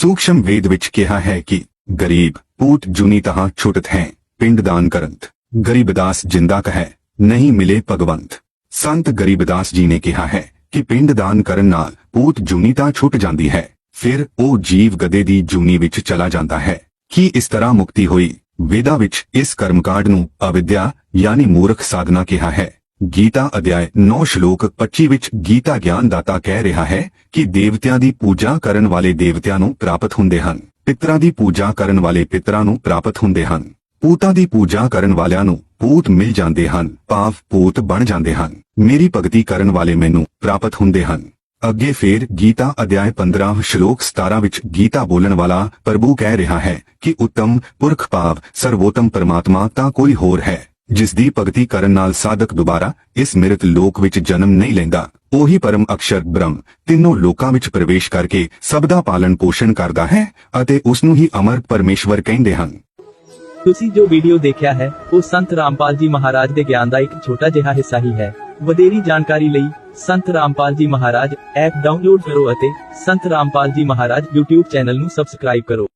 ਸੂਖਸ਼ਮ ਵੇਦ ਵਿੱਚ ਕਿਹਾ ਹੈ ਕਿ ਗਰੀਬ, ਪੂਤ ਜੁਨੀ ਤਹਾਂ ਛੁਟਤ ਹੈ, ਪਿੰਡ ਦਾਨ ਕਰੰਤ। ਗਰੀਬਦਾਸ ਜਿੰਦਾ ਕਹੈ, ਨਹੀਂ ਮਿਲੇ ਭਗਵੰਤ। ਸੰਤ ਗਰੀਬਦਾਸ ਜੀ ਨੇ ਕਿਹਾ ਹੈ ਕਿ ਪਿੰਡ ਦਾਨ ਕਰਨ ਨਾਲ ਪੂਤ ਜੁਨੀ ਤਾਂ ਛੁੱਟ ਜਾਂਦੀ ਹੈ, ਫਿਰ ਉਹ ਜੀਵ ਗਦੇ ਦੀ ਜੂਨੀ ਵਿੱਚ ਚਲਾ ਜਾਂਦਾ ਹੈ। ਕੀ ਇਸ ਤਰ੍ਹਾਂ ਮੁਕਤੀ ਹੋਈ? ਵੇਦਾ ਵਿੱਚ ਇਸ ਕਰਮਕਾਂਡ ਨੂੰ ਅਵਿਦਿਆ, ਯਾਨੀ ਮੂਰਖ ਸਾਧਨਾ ਕਿਹਾ ਹੈ। ਗੀਤਾ ਅਧਿਆਇ 9 ਸ਼ਲੋਕ 25 ਵਿੱਚ ਗੀਤਾ ਗਿਆਨ ਦਾਤਾ ਕਹਿ ਰਿਹਾ ਹੈ ਕਿ ਦੇਵਤਿਆਂ ਦੀ ਪੂਜਾ ਕਰਨ ਵਾਲੇ ਦੇਵਤਿਆਂ ਨੂੰ ਪ੍ਰਾਪਤ ਹੁੰਦੇ ਹਨ। ਪਿਤਰਾਂ ਦੀ ਪੂਜਾ ਕਰਨ ਵਾਲੇ ਪਿਤਰਾਂ ਨੂੰ ਪ੍ਰਾਪਤ ਹੁੰਦੇ ਹਨ। ਪੂਤਾਂ ਦੀ ਪੂਜਾ ਕਰਨ ਵਾਲਿਆਂ ਨੂੰ ਪੂਤ ਮਿਲ ਜਾਂਦੇ ਹਨ, ਭਾਵ ਪੂਤ ਬਣ ਜਾਂਦੇ ਹਨ। ਮੇਰੀ ਭਗਤੀ ਕਰਨ ਵਾਲੇ ਮੈਨੂੰ ਪ੍ਰਾਪਤ ਹੁੰਦੇ ਹਨ। ਅੱਗੇ ਫੇਰ ਗੀਤਾ ਅਧਿਆਇ 15 ਸ਼ਲੋਕ 17 ਵਿੱਚ ਗੀਤਾ ਬੋਲਣ ਵਾਲਾ ਪ੍ਰਭੂ ਕਹਿ ਰਿਹਾ ਹੈ ਕਿ ਉੱਤਮ ਪੁਰਖ ਭਾਵ ਸਰਵੋਤਮ ਪਰਮਾਤਮਾ ਤਾਂ ਕੋਈ ਹੋਰ ਹੈ। ਜਿਸ ਦੀ ਭਗਤੀ ਕਰਨ ਨਾਲ ਸਾਧਕ ਦੁਬਾਰਾ ਇਸ ਮਿਰਤ ਲੋਕ ਵਿੱਚ ਜਨਮ ਨਹੀਂ ਲੈਂਦਾ, ਉਹੀ ਪਰਮ ਅਕਸ਼ਰ ਬ੍ਰਹਮ ਤਿੰਨੋਂ ਲੋਕਾਂ ਵਿੱਚ ਪ੍ਰਵੇਸ਼ ਕਰਕੇ ਸਭ ਦਾ ਪਾਲਣ ਪੋਸ਼ਣ ਕਰਦਾ ਹੈ ਅਤੇ ਉਸ ਨੂੰ ਹੀ ਅਮਰ ਪਰਮੇਸ਼ਵਰ ਕਹਿੰਦੇ ਹਨ। ਤੁਸੀਂ ਜੋ ਵੀਡੀਓ ਦੇਖਿਆ ਹੈ, ਉਹ ਸੰਤ ਰਾਮਪਾਲ ਜੀ ਮਹਾਰਾਜ ਦੇ ਗਿਆਨ ਦਾ ਇੱਕ ਛੋਟਾ ਜਿਹਾ ਹਿੱਸਾ ਹੀ ਹੈ। ਵਧੇਰੀ ਜਾਣਕਾਰੀ ਲਈ ਸੰਤ ਰਾਮਪਾਲ ਜੀ ਮਹਾਰਾਜ ਐਪ ਡਾਊਨਲੋਡ ਕਰੋ ਅਤੇ ਸੰਤ ਰਾਮਪਾਲ ਜੀ ਮਹਾਰਾਜ YouTube ਚੈਨਲ ਨੂੰ ਸਬਸਕ੍ਰਾਈਬ ਕਰੋ।